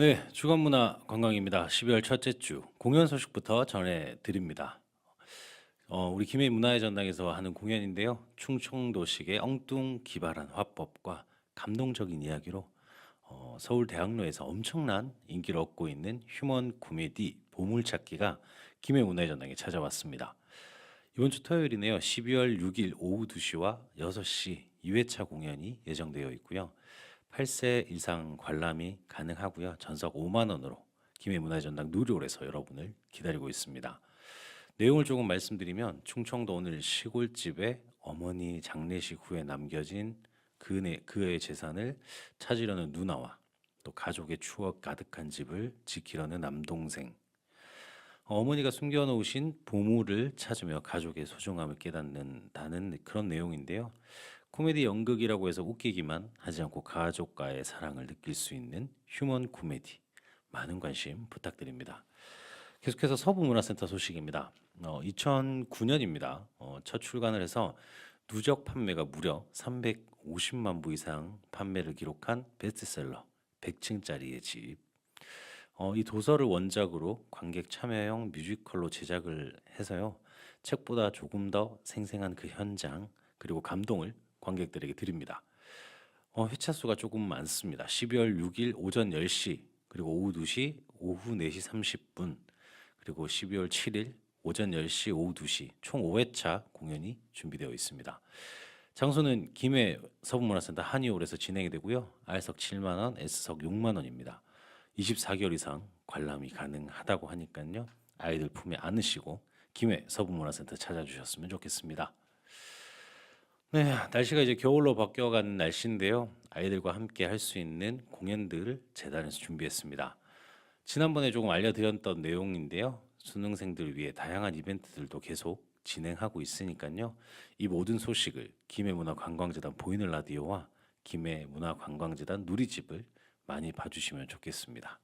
네, 주간문화 관광입니다. 12월 첫째 주 공연 소식부터 전해드립니다. 어, 우리 김해 문화의 전당에서 하는 공연인데요. 충청도식의 엉뚱 기발한 화법과 감동적인 이야기로 어, 서울 대학로에서 엄청난 인기를 얻고 있는 휴먼 코미디 보물찾기가 김해 문화의 전당에 찾아왔습니다. 이번 주 토요일이네요. 12월 6일 오후 2시와 6시 2회차 공연이 예정되어 있고요. 8세 이상 관람이 가능하고요. 전석 5만 원으로 김해 문화전당 누리홀에서 여러분을 기다리고 있습니다. 내용을 조금 말씀드리면 충청도 오늘 시골집에 어머니 장례식 후에 남겨진 그네, 그의 재산을 찾으려는 누나와 또 가족의 추억 가득한 집을 지키려는 남동생 어머니가 숨겨놓으신 보물을 찾으며 가족의 소중함을 깨닫는다는 그런 내용인데요. 코미디 연극이라고 해서 웃기기만 하지 않고 가족과의 사랑을 느낄 수 있는 휴먼 코미디 많은 관심 부탁드립니다. 계속해서 서부문화센터 소식입니다. 어, 2009년입니다. 어, 첫 출간을 해서 누적 판매가 무려 350만 부 이상 판매를 기록한 베스트셀러 100층짜리의 집. 어, 이 도서를 원작으로 관객 참여형 뮤지컬로 제작을 해서요. 책보다 조금 더 생생한 그 현장 그리고 감동을 관객들에게 드립니다. 어, 회차 수가 조금 많습니다. 12월 6일 오전 10시 그리고 오후 2시, 오후 4시 30분 그리고 12월 7일 오전 10시, 오후 2시 총 5회차 공연이 준비되어 있습니다. 장소는 김해 서부문화센터 한의홀에서 진행이 되고요. R석 7만 원, S석 6만 원입니다. 24개월 이상 관람이 가능하다고 하니까요. 아이들 품에 안으시고 김해 서부문화센터 찾아주셨으면 좋겠습니다. 네, 날씨가 이제 겨울로 바뀌어가는 날씨인데요. 아이들과 함께 할 수 있는 공연들을 재단에서 준비했습니다. 지난번에 조금 알려드렸던 내용인데요. 수능생들 위해 다양한 이벤트들도 계속 진행하고 있으니까요. 이 모든 소식을 김해문화관광재단 보이는 라디오와 김해문화관광재단 누리집을 많이 봐주시면 좋겠습니다.